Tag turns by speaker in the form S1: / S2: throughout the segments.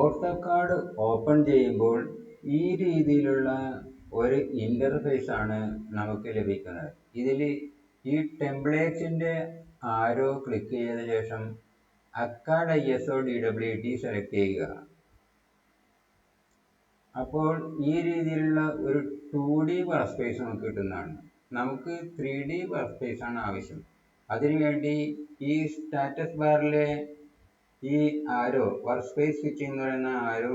S1: AutoCAD open ചെയ്യുമ്പോൾ ഈ രീതിയിലുള്ള ഒരു ഇന്റർഫേസ് ആണ് നമുക്ക് ലഭിക്കുന്നത്. ഇതിൽ ഈ ടെംപ്ലേറ്റ്സിന്റെ ആരോ ക്ലിക്ക് ചെയ്ത ശേഷം acad I S O D W T select ചെയ്യുക. അപ്പോൾ ഈ രീതിയിലുള്ള ഒരു ടു ഡി വർക്ക് സ്പേസ് നമുക്ക് കിട്ടുന്നതാണ്. നമുക്ക് ത്രീ ഡി വർക്ക് ആണ് ആവശ്യം. അതിനുവേണ്ടി ഈ സ്റ്റാറ്റസ് ബാറിലെ ഈ ആരോ വർക്ക് സ്പേസ് സ്വിച്ച് എന്ന് പറയുന്ന ആരോ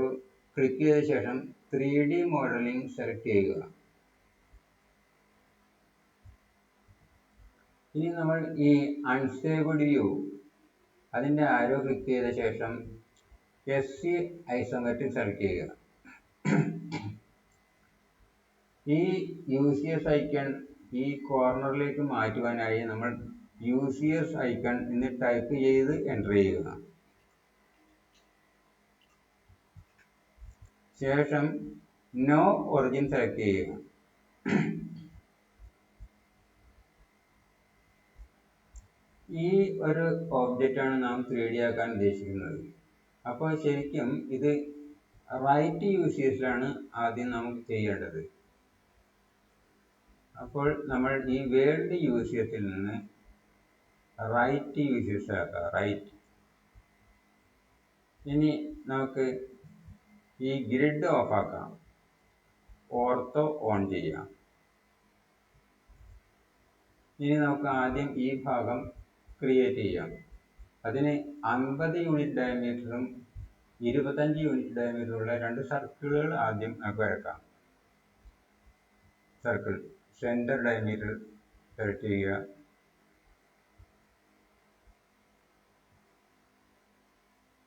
S1: ക്ലിക്ക് ചെയ്ത ശേഷം ത്രീ ഡി മോഡലിംഗ് സെലക്ട് ചെയ്യുക. ഇനി നമ്മൾ ഈ അൺസ്റ്റേബിൾ വ്യൂ അതിന്റെ ആരോ ക്ലിക്ക് ചെയ്ത ശേഷം എസ് സി ഐസോമെട്രിക് സെലക്ട് ചെയ്യുക. ഈ യു സി എസ് ഐക്കൺ ഈ കോർണറിലേക്ക് മാറ്റുവാനായി നമ്മൾ യു സി എസ് ഐക്കൺ എന്ന് ടൈപ്പ് ചെയ്ത് എന്റർ ചെയ്യുക. ശേഷം നോ ഒറിജിൻ സെലക്ട് ചെയ്യുക. ഈ ഒരു ഓബ്ജക്റ്റാണ് നാം ത്രീ ഡി ആക്കാൻ ഉദ്ദേശിക്കുന്നത്. അപ്പോൾ ശരിക്കും ഇത് റൈറ്റ് യൂസേഴ്സിലാണ് ആദ്യം നമുക്ക് ചെയ്യേണ്ടത്. അപ്പോൾ നമ്മൾ ഈ വേൾഡ് യു സി എസിൽ നിന്ന് റൈറ്റ് യൂസേഴ്സ് ആക്കുക റൈറ്റ് ഇനി നമുക്ക് ഈ ഗ്രിഡ് ഓഫ് ആക്കാം ഓർത്തോ ഓൺ ചെയ്യാം. ഇനി നമുക്ക് ആദ്യം ഈ ഭാഗം ക്രിയേറ്റ് ചെയ്യാം. അതിന് അൻപത് യൂണിറ്റ് ഡയമീറ്ററും ഇരുപത്തഞ്ച് യൂണിറ്റ് ഡയമീറ്ററുള്ള രണ്ട് സർക്കിളുകൾ ആദ്യം നമുക്ക് വരക്കാം. സർക്കിൾ സെന്റർ ഡയമീറ്റർ സെലക്ട് ചെയ്യുക.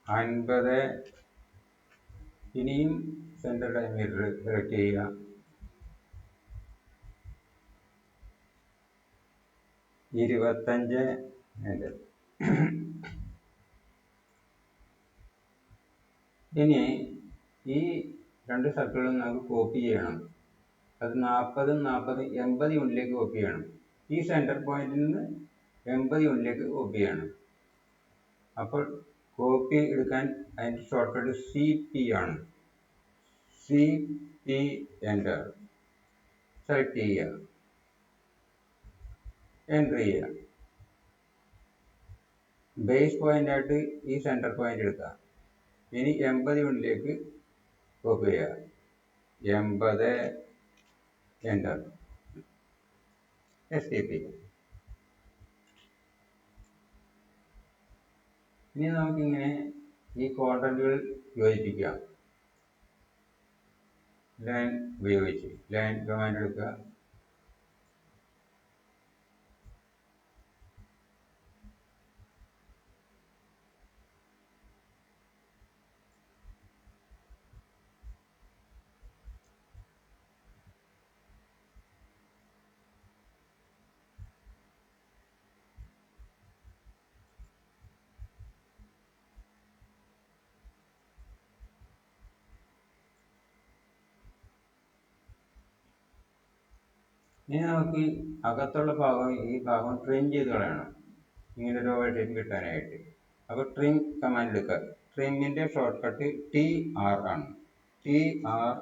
S1: അൻപത് ഇനിയും സെന്റർ ടൈം സെലക്ട് ചെയ്യുക. ഇരുപത്തഞ്ച് ഇനി ഈ രണ്ട് സർക്കിളും നമുക്ക് കോപ്പി ചെയ്യണം. അത് നാൽപ്പതും നാൽപ്പത് എൺപത് യൂണിറ്റിലേക്ക് കോപ്പി ചെയ്യണം. ഈ സെന്റർ പോയിന്റിൽ നിന്ന് എൺപത് യൂണിറ്റിലേക്ക് കോപ്പി ചെയ്യണം. അപ്പോൾ കോപ്പി എടുക്കാൻ അതിന്റെ ഷോർട്ട്കട്ട് സി പി ആണ്. സി പി എന്റർ സെലക്ട് ചെയ്യുക. എന്റർ ചെയ്യുക. ബേസ് പോയിന്റായിട്ട് ഈ സെന്റർ പോയിന്റ് എടുക്കുക. ഇനി എൺപത് യൂണിറ്റിലേക്ക് കോപ്പി ചെയ്യുക. എൺപത് എന്റർ എസ് ടി പി ഇനി നമുക്കിങ്ങനെ ഈ ക്വാഡ്രന്റുകൾ യോജിപ്പിക്കാം. ലൈൻ ഉപയോഗിച്ച്. ലൈൻ കമാൻഡ് എടുക്കുക. ഇനി നമുക്ക് അകത്തുള്ള ഭാഗം ഈ ഭാഗം ട്രിം ചെയ്ത് കളയണം. ഇങ്ങനെ ഒരു ഓവർ ഷേപ്പ് കിട്ടാനായിട്ട്. അപ്പോൾ ട്രിം കമാൻഡ് എടുക്കുക ട്രിമ്മിന്റെ ഷോർട്ട് കട്ട് ടി ആർ ആണ്. T R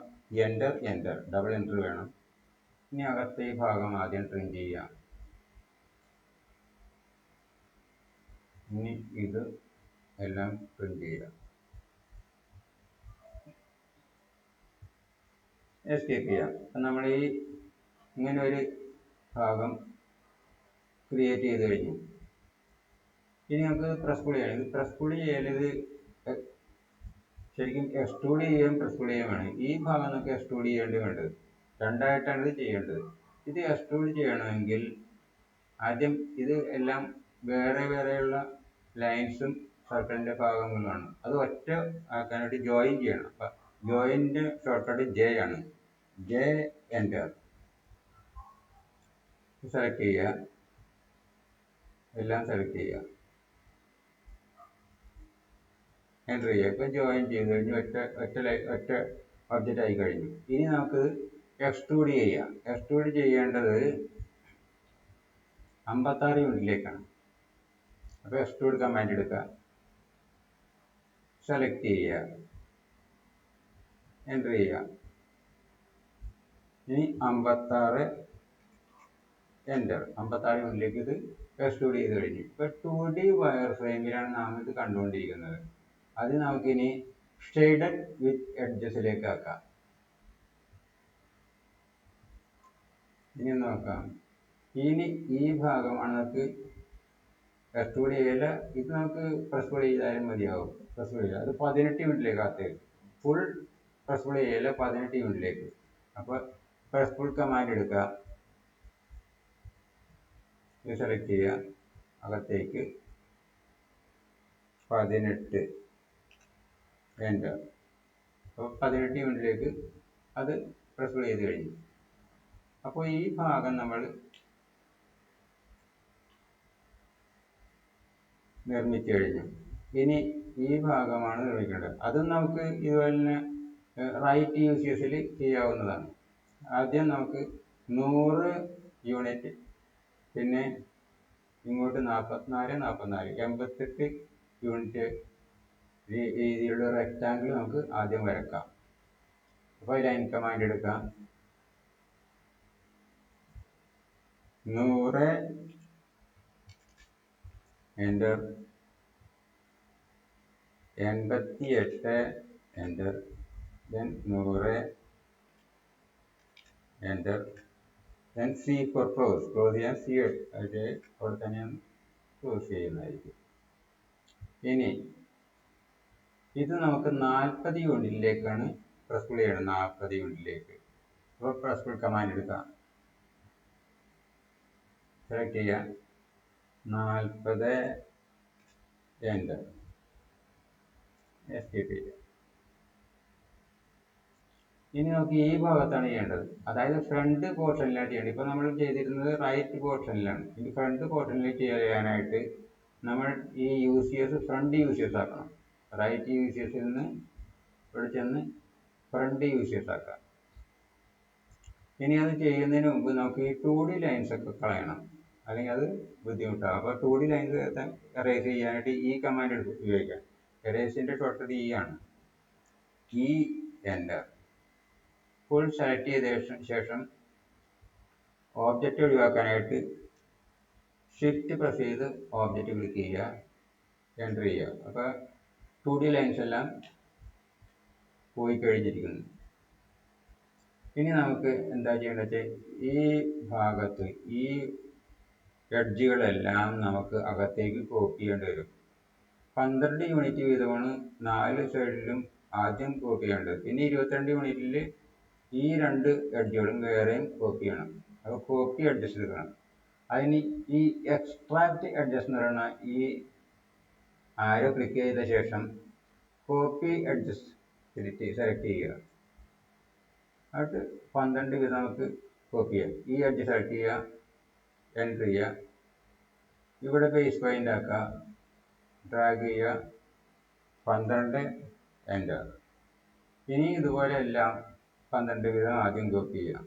S1: enter enter double enter വേണം. ഇനി അകത്തെ ഈ ഭാഗം ആദ്യം ട്രിം ചെയ്യാം. ഇനി ഇത് എല്ലാം ട്രിം ചെയ്യാം. എസ്കേപ്പ് ചെയ്യാം. അപ്പം നമ്മൾ ഈ ഇങ്ങനെ ഒരു ഭാഗം ക്രിയേറ്റ് ചെയ്ത് കഴിഞ്ഞു. ഇനി നമുക്ക് പ്രസ് പുളി ചെയ്യണം പ്രസ് പുളി ചെയ്യലത് ശരിക്കും എക്സ്ട്രൂഡ് ചെയ്യാൻ പ്രസ് പുളി ചെയ്യാൻ വേണം. ഈ ഭാഗം നമുക്ക് എക്സ്ട്രൂഡ് ചെയ്യേണ്ടി വേണ്ടത് രണ്ടായിട്ടാണ് ഇത് ചെയ്യേണ്ടത്. ഇത് എക്സ്ട്രൂഡ് ചെയ്യണമെങ്കിൽ ആദ്യം ഇത് എല്ലാം വേറെ വേറെയുള്ള ലൈൻസും സർക്കിളിന്റെ ഭാഗങ്ങളാണ് അത് ഒറ്റ ആക്കാനായിട്ട് ജോയിൻ ചെയ്യണം. അപ്പം ജോയിന്റെ ഷോർട്ട് കട്ട് ജെ ആണ്. ജെ എന്റർ സെലക്ട് ചെയ്യുക. എല്ലാം സെലക്ട് ചെയ്യുക. എന്റർ ചെയ്യുക. ഇപ്പം ജോയിൻ ചെയ്ത് കഴിഞ്ഞ് ഒറ്റ ഒറ്റ ഒറ്റ ഒബ്ജക്റ്റ് ആയി കഴിഞ്ഞു. ഇനി നമുക്ക് എക്സ്ട്രൂഡ് ചെയ്യാം. എക്സ്ട്രൂഡ് ചെയ്യേണ്ടത് അമ്പത്താറ് യൂണിറ്റിലേക്കാണ് അപ്പോൾ എക്സ്ട്രൂഡ് കമാൻഡ് എടുക്കുക. സെലക്ട് ചെയ്യുക. എന്റർ ചെയ്യുക. ഇനി അമ്പത്താറ് എന്റർ അമ്പത്താറ് യൂണിറ്റിലേക്ക് ഇത് എക്സ്ട്രൂഡ് ചെയ്ത് കഴിഞ്ഞു. ഇപ്പോൾ ടു ഡി വയർ ഫ്രെയിമിലാണ് നാം ഇത് കണ്ടുകൊണ്ടിരിക്കുന്നത്. അത് നമുക്കിനി ഷെയ്ഡഡ് വിത്ത് എഡ്ജസിലേക്ക് ആക്കാം. ഇനി നോക്കാം. ഇനി ഈ ഭാഗമാണ് നമുക്ക് ഡി ചെയ്യല ഇത് നമുക്ക് പ്രസ് ചെയ്താലും മതിയാവും. പ്രസ് ചെയ്യുക അത് പതിനെട്ട് യൂണിറ്റിലേക്ക് ആക്കുക ഫുൾ പ്രസ് ചെയ്യല പതിനെട്ട് യൂണിറ്റിലേക്ക് അപ്പോൾ പ്രസ് ഫുൾ കമാൻഡ് എടുക്കുക ഇത് സെലക്ട് ചെയ്യുക അകത്തേക്ക്. പതിനെട്ട്. എന്റർ അപ്പോൾ പതിനെട്ട് മിനിറ്റിലേക്ക് അത് പ്രസ് ചെയ്ത് കഴിഞ്ഞു. അപ്പോൾ ഈ ഭാഗം നമ്മൾ നിർമ്മിച്ചു കഴിഞ്ഞു. ഇനി ഈ ഭാഗമാണ് നിർമ്മിക്കേണ്ടത്. അതും നമുക്ക് ഇതുപോലെ തന്നെ റൈറ്റ് കേസിൽ ചെയ്യാവുന്നതാണ്. ആദ്യം നമുക്ക് നൂറ് യൂണിറ്റ് പിന്നെ ഇങ്ങോട്ട് നാൽപ്പത്തിനാല് നാൽപ്പത്തിനാല് എൺപത്തെട്ട് യൂണിറ്റ് രീതിയിലുള്ള റെക്റ്റാങ്കിൾ നമുക്ക് ആദ്യം വരക്കാം. അപ്പോൾ ലൈൻ കമാൻഡ് എടുക്കാം. നൂറ് എന്റർ എൺപത്തി എട്ട് എന്റർ ദെൻ നൂറ് enter then C for close close ചെയ്യാൻ സി അവിടെ അവിടെ തന്നെ ക്ലോസ് ചെയ്യുന്നതായിരിക്കും. ഇനി ഇത് നമുക്ക് നാൽപ്പത് യൂണിറ്റിലേക്കാണ് പ്രസ് ചെയ്യണം നാൽപ്പത് യൂണിറ്റിലേക്ക്. അപ്പോൾ പ്രസ് കമാൻഡ് എടുക്കാം. സെലക്ട് ചെയ്യാം. നാൽപ്പത് എന്റർ എസ്കേപ്പ് ചെയ്യുക ഇനി നമുക്ക് ഈ ഭാഗത്താണ് ചെയ്യേണ്ടത്. അതായത് ഫ്രണ്ട് പോർഷനിലാണ് ചെയ്യേണ്ടത് ഇപ്പോൾ നമ്മൾ ചെയ്തിരുന്നത് റൈറ്റ് പോർഷനിലാണ് ഇനി ഫ്രണ്ട് പോർഷനിൽ ചെയ്യാനായിട്ട് നമ്മൾ ഈ ചെയ്ത് ഫ്രണ്ട് ചെയ്ത് ആക്കണം. റൈറ്റ് യൂസ് ചെയ്തിൽ നിന്ന് ഇവിടെ ചെന്ന് ഫ്രണ്ട് ചെയ്ത് ആക്കാം. ഇനി അത് ചെയ്യുന്നതിന് മുമ്പ് നമുക്ക് ഈ ടു ഡി ലൈൻസ് ഒക്കെ കളയണം. അല്ലെങ്കിൽ അത് ബുദ്ധിമുട്ടാകും അപ്പോൾ ടു ഡി ലൈൻസ് എറേസ് ചെയ്യാനായിട്ട് ഈ കമാൻഡ് ഉപയോഗിക്കാം. എറേസിന്റെ ഷോർട്ട് ഈ ആണ്. ഈ എന്റർ ഫുൾ സെലക്ട് ചെയ്ത ശേഷം ഓബ്ജക്റ്റ് ഒഴിവാക്കാനായിട്ട് ഷിഫ്റ്റ് പ്രസ് ചെയ്ത് ഓബ്ജക്റ്റ് ക്ലിക്ക് ചെയ്യുക എന്റർ ചെയ്യുക. അപ്പോൾ ടു ഡി ലൈൻസ് എല്ലാം പോയി കഴിഞ്ഞിരിക്കുന്നു. ഇനി നമുക്ക് എന്താ ചെയ്യേണ്ടത് വെച്ചാൽ ഈ ഭാഗത്ത് ഈ എഡ്ജുകളെല്ലാം നമുക്ക് അകത്തേക്ക് കോപ്പി ചെയ്യേണ്ടി വരും. പന്ത്രണ്ട് യൂണിറ്റ് വീതമാണ് നാല് സൈഡിലും ആദ്യം കോപ്പി ചെയ്യേണ്ടത്. പിന്നെ ഇരുപത്തിരണ്ട് യൂണിറ്റിൽ ഈ രണ്ട് എഡ്ജുകളും വേറെയും കോപ്പി ചെയ്യണം. അപ്പോൾ കോപ്പി അഡ്ജസ്റ്റ് എടുക്കണം. അതിന് ഈ എക്സ്ട്രാക്ട് അഡ്ജസ്റ്റ് എന്ന് പറയുന്ന ഈ ആരോ ക്ലിക്ക് ചെയ്ത ശേഷം കോപ്പി അഡ്ജസ്റ്റ് സെലക്ട് സെലക്ട് ചെയ്യുക. അത് പന്ത്രണ്ട് വീതം നമുക്ക് കോപ്പി ചെയ്യാം. ഈ അഡ്ജസ്റ്റ് സെലക്ട് ചെയ്യുക എന്റർ ചെയ്യുക. ഇവിടെ ബേസ് പോയിന്റ് ആക്കുക ഡ്രാഗ് ചെയ്യുക പന്ത്രണ്ട് എന്റർ ഇനി ഇതുപോലെ എല്ലാം പന്ത്രണ്ട് വീതം ആദ്യം കോപ്പി ചെയ്യാം.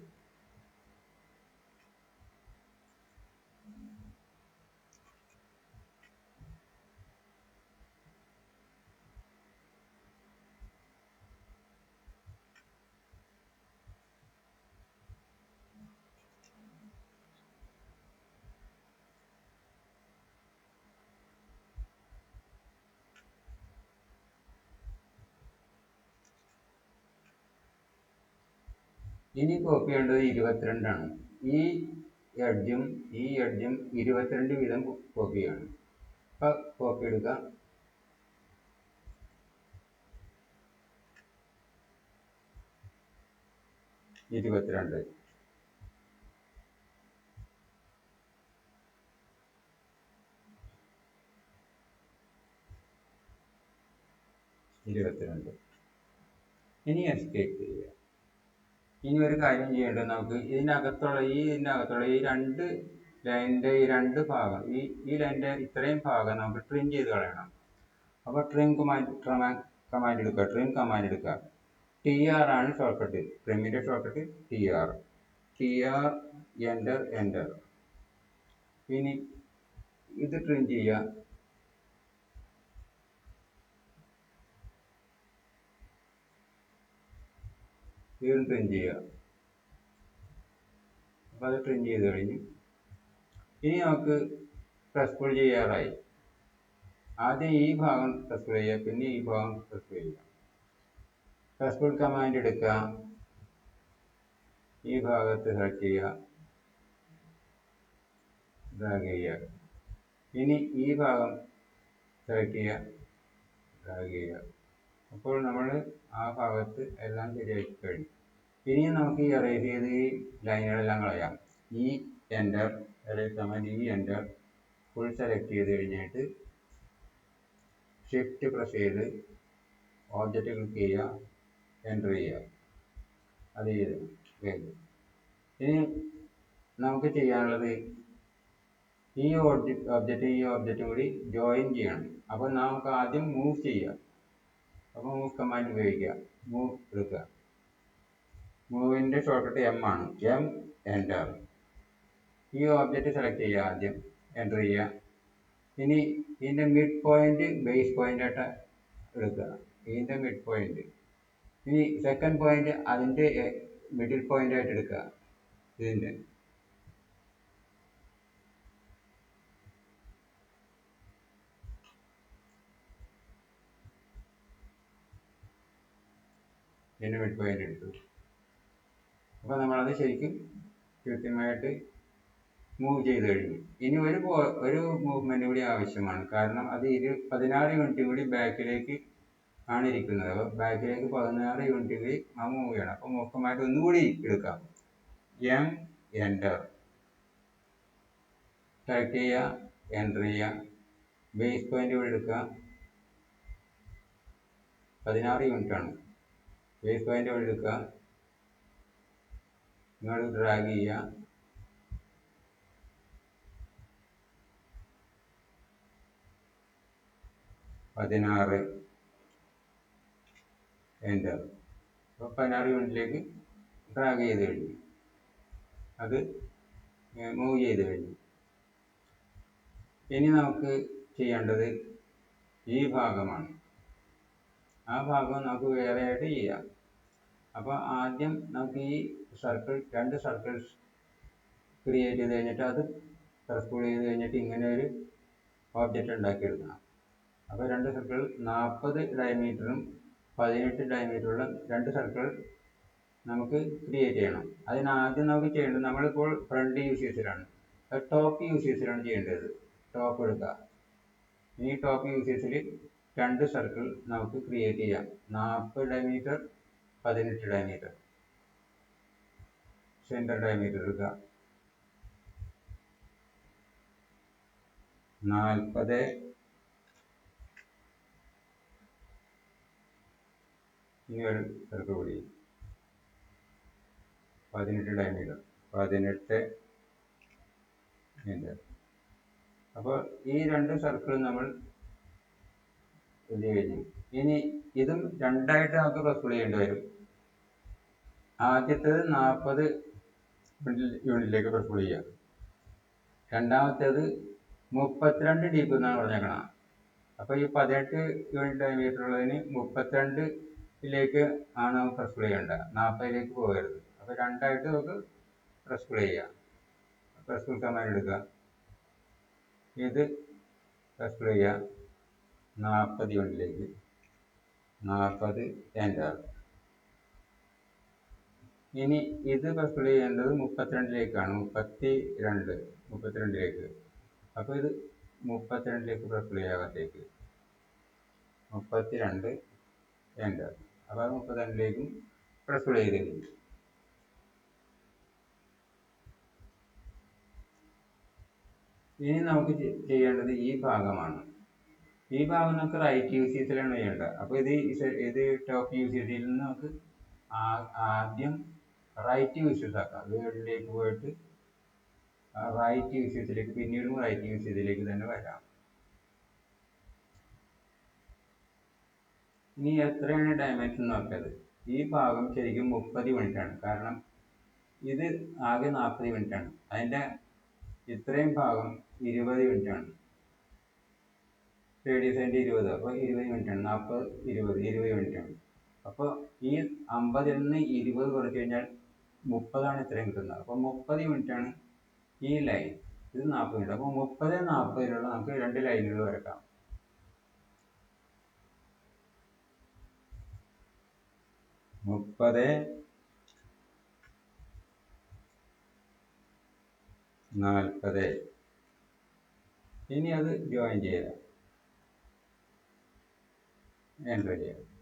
S1: ഇനി കോപ്പി ചെയ്യേണ്ടത് ഇരുപത്തിരണ്ടാണ് ഈ എഡ്ജും ഈ എഡ്ജും ഇരുപത്തിരണ്ട് വീതം കോപ്പി ചെയ്യണം. അപ്പോൾ കോപ്പി എടുക്കുക ഇരുപത്തിരണ്ട്. ഇരുപത്തിരണ്ട്. ഇനി എസ്കേപ്പ് ചെയ്യുക ഇനി ഒരു കാര്യം ചെയ്യേണ്ടത് നമുക്ക്? ഇതിനകത്തുള്ള ഈ ഇതിനകത്തുള്ള ഈ രണ്ട് ലൈനിന്റെ ഈ രണ്ട് ഭാഗം ഈ ഈ ലൈനിന്റെ ഇത്രയും ഭാഗം നമുക്ക് ട്രിം ചെയ്ത് കളയണം. അപ്പോൾ ട്രിം കമാൻഡ് കമാൻഡ് എടുക്കുക ട്രിം കമാൻഡ് എടുക്കുക. ടി ആർ ആണ് shortcut ട്രിമ്മിന്റെ shortcut T R T R enter enter ഇനി ഇത് ട്രിം ചെയ്യുക. ഇതൊന്ന് ട്രിം ചെയ്യുക. അപ്പോൾ അത് ട്രിം ചെയ്ത് കഴിഞ്ഞു ഇനി നമുക്ക് പ്രസ് പുൾ ചെയ്യാറായി. ആദ്യം ഈ ഭാഗം പ്രസ് പുൾ ചെയ്യുക പിന്നെ ഈ ഭാഗം പ്രസ് പുൾ ചെയ്യുക. പ്രസ് പുൾ കമാൻഡ് എടുക്കുക. ഈ ഭാഗത്ത് സെലക്ട് ചെയ്യുക. ഡ്രാഗ് ചെയ്യുക. ഇനി ഈ ഭാഗം സെലക്ട് ചെയ്യുക. ഡ്രാഗ് ചെയ്യുക. അപ്പോൾ നമ്മൾ ആ ഭാഗത്ത് എല്ലാം ശരിയാക്കി കഴിഞ്ഞു. ഇനി നമുക്ക് ഈ എറേസ് ചെയ്ത് ഈ ലൈനുകളെല്ലാം കളയാം. ഈ എന്റർ അതേ കമാൻഡ് ഈ എന്റർ ഫുൾ സെലക്ട് ചെയ്ത് കഴിഞ്ഞിട്ട് ഷിഫ്റ്റ് പ്രസ് ചെയ്ത് ഓബ്ജക്റ്റ് ക്ലിക്ക് ചെയ്യുക എന്റർ ചെയ്യുക. അത് ചെയ്ത് കഴിഞ്ഞു. ഇനി നമുക്ക് ചെയ്യാനുള്ളത് ഈ ഓബ്ജക്റ്റ് ഒബ്ജക്റ്റ് ഈ ഒബ്ജക്റ്റും കൂടി ജോയിൻ ചെയ്യണം. അപ്പോൾ നമുക്ക് ആദ്യം മൂവ് ചെയ്യാം. അപ്പോൾ മൂവ് കമാൻഡ് ഉപയോഗിക്കുക മൂവ് എടുക്കുക. മൂവിന്റെ ഷോർട്ട്കട്ട് എം ആണ്. എം എന്റർ ഈ ഓബ്ജക്റ്റ് സെലക്ട് ചെയ്യുക ആദ്യം. എന്റർ ചെയ്യുക. ഇനി ഇതിന്റെ മിഡ് പോയിന്റ് ബേസ് പോയിന്റായിട്ട് എടുക്കുക. ഇതിന്റെ മിഡ് പോയിന്റ് ഇനി സെക്കൻഡ് പോയിന്റ് അതിന്റെ മിഡിൽ പോയിന്റായിട്ട് എടുക്കുക. ഇതിന്റെ ഇതിന്റെ മിഡ് പോയിന്റ് എടുത്തു. അപ്പോൾ നമ്മളത് ശരിക്കും കൃത്യമായിട്ട് മൂവ് ചെയ്ത് കഴിഞ്ഞു. ഇനി ഒരു ഒരു മൂവ്മെന്റ് കൂടി ആവശ്യമാണ്. കാരണം അത് ഇരു പതിനാറ് യൂണിറ്റ് കൂടി ബാക്കിലേക്ക് ആണ് ഇരിക്കുന്നത്. അപ്പോൾ ബാക്കിലേക്ക് പതിനാറ് യൂണിറ്റ് കൂടി ആ മൂവ് ചെയ്യണം. അപ്പോൾ മൊത്തമായിട്ട് ഒന്നുകൂടി എടുക്കാം. എം എന്റർ ടൈപ്പ് ചെയ്യുക എന്റർ ചെയ്യുക. ബേസ് പോയിന്റ് കൂടി എടുക്കുക. പതിനാറ് യൂണിറ്റ് ആണ്. ബേസ് പോയിന്റ് കൂടി എടുക്കുക. ഇങ്ങോട്ട് ഡ്രാഗ് ചെയ്യുക പതിനാറ് എന്റർ അപ്പോൾ പതിനാറ് യൂണിറ്റിലേക്ക് ഡ്രാഗ് ചെയ്ത് കഴിഞ്ഞു. അത് മൂവ് ചെയ്ത് കഴിഞ്ഞു. ഇനി നമുക്ക് ചെയ്യേണ്ടത് ഈ ഭാഗമാണ്. ആ ഭാഗം നമുക്ക് വേറെ ആയിട്ട് ചെയ്യാം. അപ്പോൾ ആദ്യം നമുക്ക് ഈ സർക്കിൾ രണ്ട് സർക്കിൾസ് ക്രിയേറ്റ് ചെയ്ത് കഴിഞ്ഞിട്ട് അത് സർക്കിൾ ചെയ്ത് കഴിഞ്ഞിട്ട് ഇങ്ങനെ ഒരു ഓബ്ജക്റ്റ് ഉണ്ടാക്കിയെടുക്കണം. അപ്പോൾ രണ്ട് സർക്കിൾ നാൽപ്പത് ഡയമീറ്ററും പതിനെട്ട് ഡയമീറ്ററുള്ള രണ്ട് സർക്കിൾ നമുക്ക് ക്രിയേറ്റ് ചെയ്യണം. അതിനാദ്യം നമുക്ക് ചെയ്യേണ്ടത് നമ്മളിപ്പോൾ ഫ്രണ്ട് യൂസ് ചെയ്തിട്ടാണ്. ടോപ്പ് യൂസ് ചെയ്തിട്ടാണ് ചെയ്യേണ്ടത്. ടോപ്പ് എടുക്കുക. ഇനി ടോപ്പ് യൂസ് ചെയ്തിട്ട് രണ്ട് സർക്കിൾ നമുക്ക് ക്രിയേറ്റ് ചെയ്യാം. നാൽപ്പത് ഡയമീറ്റർ പതിനെട്ട് ഡയമീറ്റർ സെന്റർ ഡയമീറ്റർ എടുക്കുക. നാൽപ്പത്. ഇനി ഒരു സർക്കിൾ കൂടി പതിനെട്ട് ഡയമീറ്റർ പതിനെട്ട് മീറ്റർ അപ്പോൾ ഈ രണ്ട് സർക്കിളും നമ്മൾ കഴിഞ്ഞു ഇനി ഇതും രണ്ടായിട്ട് നമുക്ക് റെസ്കൂൾ ചെയ്യേണ്ടി വരും. ആദ്യത്തേത് നാൽപ്പത് യൂണിറ്റിലേക്ക് പ്രിഫർ ചെയ്യുക. രണ്ടാമത്തേത് മുപ്പത്തിരണ്ട് ഡീപ്പ് എന്നാണ് പറഞ്ഞേക്കണം അപ്പോൾ ഈ പതിനെട്ട് യൂണിറ്റ് ഡയമീറ്റർ ഉള്ളതിന് മുപ്പത്തിരണ്ടിലേക്ക് ആണ് റെസ്കൂൾ ചെയ്യേണ്ടത്. നാൽപ്പതിലേക്ക് പോകരുത്. അപ്പോൾ രണ്ടായിട്ട് നമുക്ക് റെസ്കൂൾ ചെയ്യാം. റെസ്കൂൾ കമാൻഡ് എടുക്കുക. ഇത് റെസ്കൂൾ ചെയ്യുക നാൽപ്പത് യൂണിറ്റിലേക്ക് നാൽപ്പത് എന്റർ ഇനി ഇത് പ്രിഫർ ചെയ്യേണ്ടത് മുപ്പത്തിരണ്ടിലേക്കാണ്. മുപ്പത്തി രണ്ട് മുപ്പത്തിരണ്ടിലേക്ക്. അപ്പോൾ ഇത് മുപ്പത്തിരണ്ടിലേക്ക് പ്രിഫർ ചെയ്യാകത്തേക്ക് മുപ്പത്തി രണ്ട് എന്റർ അപ്പോൾ അത് മുപ്പത്തിരണ്ടിലേക്കും പ്രിഫർ ചെയ്തിരുന്നു ഇനി നമുക്ക് ചെയ്യേണ്ടത് ഈ ഭാഗമാണ്. ഈ ഭാഗം നമുക്ക് റൈറ്റ് യൂസ് ചെയ്തിട്ടാണ് ചെയ്യേണ്ടത്. അപ്പോൾ ഇത് ഇത് ടോപ്പ് യൂസ് ചെയ്തതിൽ നിന്ന് നമുക്ക് ആദ്യം റൈറ്റ് യൂസ് ചെയ്താക്കാം വേർഡിലേക്ക് പോയിട്ട് റൈറ്റ് യൂസ് ചെയ്തതിലേക്ക് പിന്നീടും റൈറ്റ് യൂസ് ചെയ്തതിലേക്ക് തന്നെ വരാം. ഇനി എത്രയാണ് ഡയമെൻഷൻ നോക്കിയത്? ഈ ഭാഗം ശരിക്കും മുപ്പത് യൂണിറ്റ് ആണ്. കാരണം ഇത് ആകെ നാൽപ്പത് യൂണിറ്റ് ആണ്. അതിന്റെ ഇത്രയും ഭാഗം ഇരുപത് യൂണിറ്റ് ആണ്. റേഡിയസ് അതിന്റെ ഇരുപത്. അപ്പോൾ ഇരുപത് യൂണിറ്റ് ആണ്. നാൽപ്പത് ഇരുപത് ഇരുപത് യൂണിറ്റ് ആണ്. അപ്പോൾ ഈ അമ്പത് അമ്പതിൽ നിന്ന് ഇരുപത് കുറച്ച് കഴിഞ്ഞാൽ മുപ്പതാണ് ഇത്രയും കിട്ടുന്നത്. അപ്പോൾ മുപ്പത് മിനിറ്റാണ് ഈ ലൈൻ. ഇത് നാൽപ്പത് യൂണിറ്റ്. അപ്പോൾ മുപ്പത് നാൽപ്പതിലുള്ള നമുക്ക് രണ്ട് ലൈനുകൾ വരക്കാം. മുപ്പത് നാൽപ്പത്. ഇനി അത് ജോയിൻ ചെയ്യാം എന്റർ ചെയ്യുക.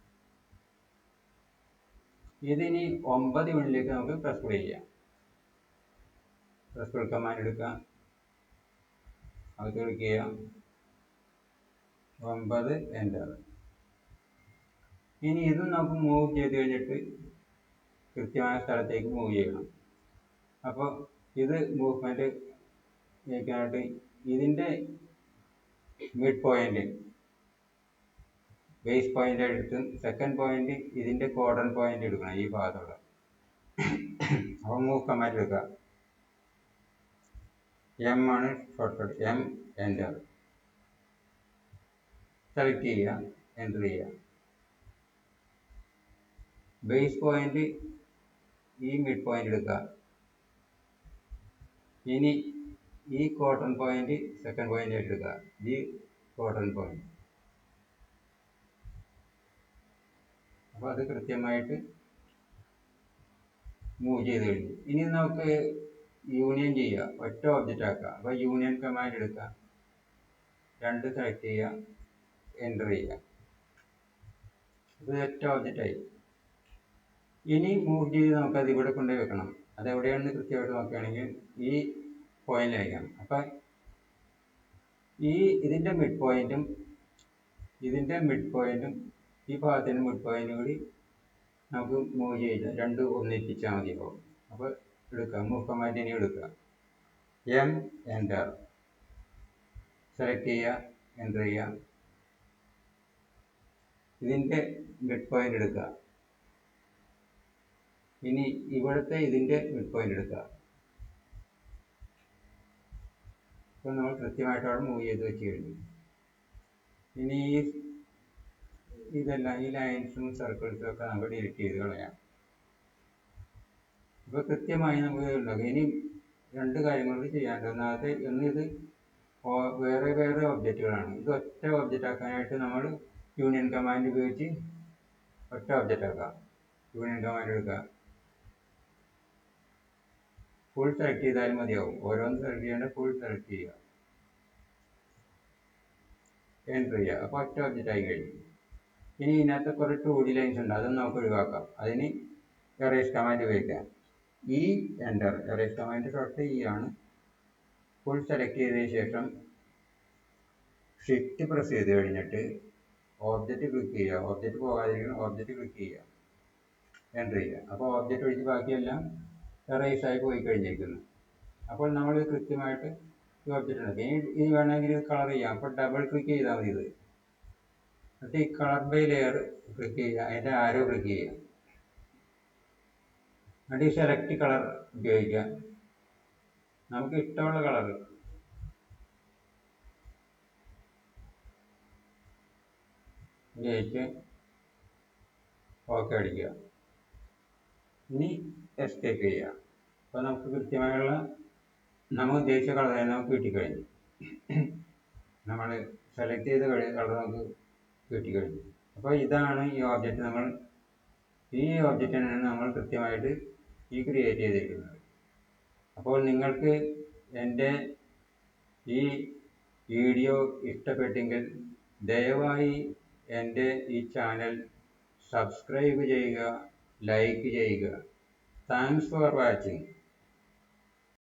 S1: ഇതിനി ഒമ്പത് മിനിറ്റിലേക്ക് നമുക്ക് പ്രസ് ചെയ്യാം. പ്രസ് പ്ലേ കമാൻഡ് എടുക്കാം അത് ക്ലിക്ക് ചെയ്യാം ഒമ്പത് എന്റർ ഇനി ഇതും നമുക്ക് മൂവ് ചെയ്ത് കഴിഞ്ഞിട്ട് കൃത്യമായ സ്ഥലത്തേക്ക് മൂവ് ചെയ്യണം. അപ്പോൾ ഇത് മൂവ്മെന്റ് ചെയ്യാനായിട്ട് ഇതിന്റെ മിഡ് പോയിന്റ് ബേസ് പോയിന്റ് എടുത്ത് സെക്കൻഡ് പോയിന്റ് ഇതിന്റെ കോർഡൺ പോയിന്റ് എടുക്കണം ഈ ഭാഗത്തോടെ. അപ്പോൾ മൂവ് കമാൻഡ് എടുക്കുക. എം ആണ് ഷോർട്ട് എം എന്റർ സെലക്ട് ചെയ്യുക എന്റർ ചെയ്യുക. ബേസ് പോയിന്റ് ഈ മിഡ് പോയിന്റ് എടുക്കുക. ഇനി ഈ കോട്ടൺ പോയിന്റ് സെക്കൻഡ് പോയിന്റ് എടുക്കുക. ഈ കോട്ടൺ പോയിന്റ് അപ്പോൾ അത് കൃത്യമായിട്ട് മൂവ് ചെയ്ത് കഴിഞ്ഞു. ഇനി നമുക്ക് യൂണിയൻ ചെയ്യുക ഒറ്റ ഒബ്ജക്റ്റ് ആക്കുക അപ്പോൾ യൂണിയൻ കമാൻഡ് എടുക്കുക രണ്ട് സെലക്ട് ചെയ്യുക എന്റർ ചെയ്യുക ഇത് ഒറ്റ ഓബ്ജക്റ്റ് ആയി. ഇനി മൂവ് ചെയ്ത് നമുക്കത് ഇവിടെ കൊണ്ടുപോയി വെക്കണം. അത് എവിടെയാണെന്ന് കൃത്യമായിട്ട് നോക്കുകയാണെങ്കിൽ ഈ പോയിന്റ് അയക്കണം അപ്പം ഈ ഇതിന്റെ മിഡ് പോയിന്റും ഇതിന്റെ മിഡ് പോയിന്റും ഈ ഭാഗത്തിന് മുപ്പതിന് കൂടി നമുക്ക് മൂവ് ചെയ്ത് രണ്ട് ഒന്നിപ്പിച്ചാൽ മതിയാവും അപ്പോൾ. എടുക്കുക. മൂവ് കമാൻഡ് ഇനി എടുക്കുക. എം എന്റർ സെലക്ട് ചെയ്യുക. എന്റർ ചെയ്യുക. ഇതിന്റെ മിഡ് പോയിന്റ് എടുക്കുക. ഇനി ഇവിടുത്തെ ഇതിന്റെ മിഡ് പോയിന്റ് എടുക്കുക. ഇപ്പോൾ നമ്മൾ കൃത്യമായിട്ട് അവിടെ മൂവ് ചെയ്ത് വെച്ച് കഴിഞ്ഞു. ഇനി ഈ ഇതെല്ലാം ഈ ലൈൻസും സർക്കിൾസും ഒക്കെ നമുക്ക് ഡിലീറ്റ് ചെയ്ത് കളയാം. ഇപ്പോൾ കൃത്യമായി നമുക്ക് ഉണ്ടാകും ഇനി രണ്ട് കാര്യങ്ങൾ ചെയ്യാനുണ്ട് ഒന്നാമത്തെ ഒന്ന് ഇത് വേറെ വേറെ ഒബ്ജക്റ്റുകളാണ് ഇത് ഒറ്റ ഒബ്ജക്റ്റ് ആക്കാനായിട്ട് നമ്മൾ യൂണിയൻ കമാൻഡ് ഉപയോഗിച്ച് ഒറ്റ ഒബ്ജക്റ്റ് ആക്കാം. യൂണിയൻ കമാൻഡ് എടുക്കുക. ഫുൾ സെലക്ട് ചെയ്താലും മതിയാവും. ഓരോന്ന് സെലക്ട് ചെയ്യേണ്ട ഫുൾ സെലക്ട് ചെയ്യുക. എന്റർ ചെയ്യുക. അപ്പോൾ ഒറ്റ ഒബ്ജക്റ്റ് ആയി കഴിഞ്ഞു. ഇനി ഇതിനകത്ത് കുറേ ടു ഡി ലൈൻസ് ഉണ്ട്. അതൊന്നും നമുക്ക് ഒഴിവാക്കാം. അതിന് എറേസ് കമാൻഡ് ഉപയോഗിക്കാം. ഈ എന്റർ എറേസ് കമാൻഡ് ഷോർട്ട് ഈ ആണ്. ഫുൾ സെലക്ട് ചെയ്തതിന് ശേഷം ഷിഫ്റ്റ് പ്രസ് ചെയ്ത് കഴിഞ്ഞിട്ട് ഓബ്ജക്റ്റ് ക്ലിക്ക് ചെയ്യുക. ഓബ്ജക്റ്റ് പോകാതിരിക്കണം ഓബ്ജക്റ്റ് ക്ലിക്ക് ചെയ്യുക. എന്റർ ചെയ്യുക. അപ്പോൾ ഓബ്ജക്റ്റ് ഒഴിച്ച് ബാക്കിയെല്ലാം എറേസ് ആയി പോയി കഴിഞ്ഞിരിക്കുന്നു. അപ്പോൾ നമ്മൾ കൃത്യമായിട്ട് ഈ ഓബ്ജക്റ്റ് ഉണ്ട് ഇനി ഇനി വേണമെങ്കിൽ കളർ ചെയ്യാം. അപ്പോൾ ഡബിൾ ക്ലിക്ക് ചെയ്താൽ മതി ഇത്. എന്നിട്ട് ഈ കളർ ബൈ ലെയർ ക്ലിക്ക് ചെയ്യുക. അതിന്റെ ആരോ ക്ലിക്ക് ചെയ്യുക. എന്നിട്ട് ഈ സെലക്ട് കളർ ഉപയോഗിക്കുക. നമുക്ക് ഇഷ്ടമുള്ള കളർ ഉപയോഗിച്ച് ഓക്കെ അടിക്കുക. ഇനി എസ്കേപ്പ് ചെയ്യുക. അപ്പോൾ നമുക്ക് കൃത്യമായുള്ള നമ്മൾ ഉദ്ദേശിച്ച കളർ നമുക്ക് കിട്ടിക്കഴിഞ്ഞു. നമ്മൾ സെലക്ട് ചെയ്ത കളർ നമുക്ക് കിട്ടിക്കഴിഞ്ഞു. അപ്പോൾ ഇതാണ് ഈ ഓബ്ജക്റ്റ് നമ്മൾ ഈ ഓബ്ജക്റ്റിനാണ് നമ്മൾ കൃത്യമായിട്ട് ഈ ക്രിയേറ്റ് ചെയ്തിരിക്കുന്നത്. അപ്പോൾ നിങ്ങൾക്ക് എന്റെ ഈ വീഡിയോ ഇഷ്ടപ്പെട്ടെങ്കിൽ ദയവായി എന്റെ ഈ ചാനൽ സബ്സ്ക്രൈബ് ചെയ്യുക ലൈക്ക് ചെയ്യുക. Thanks for watching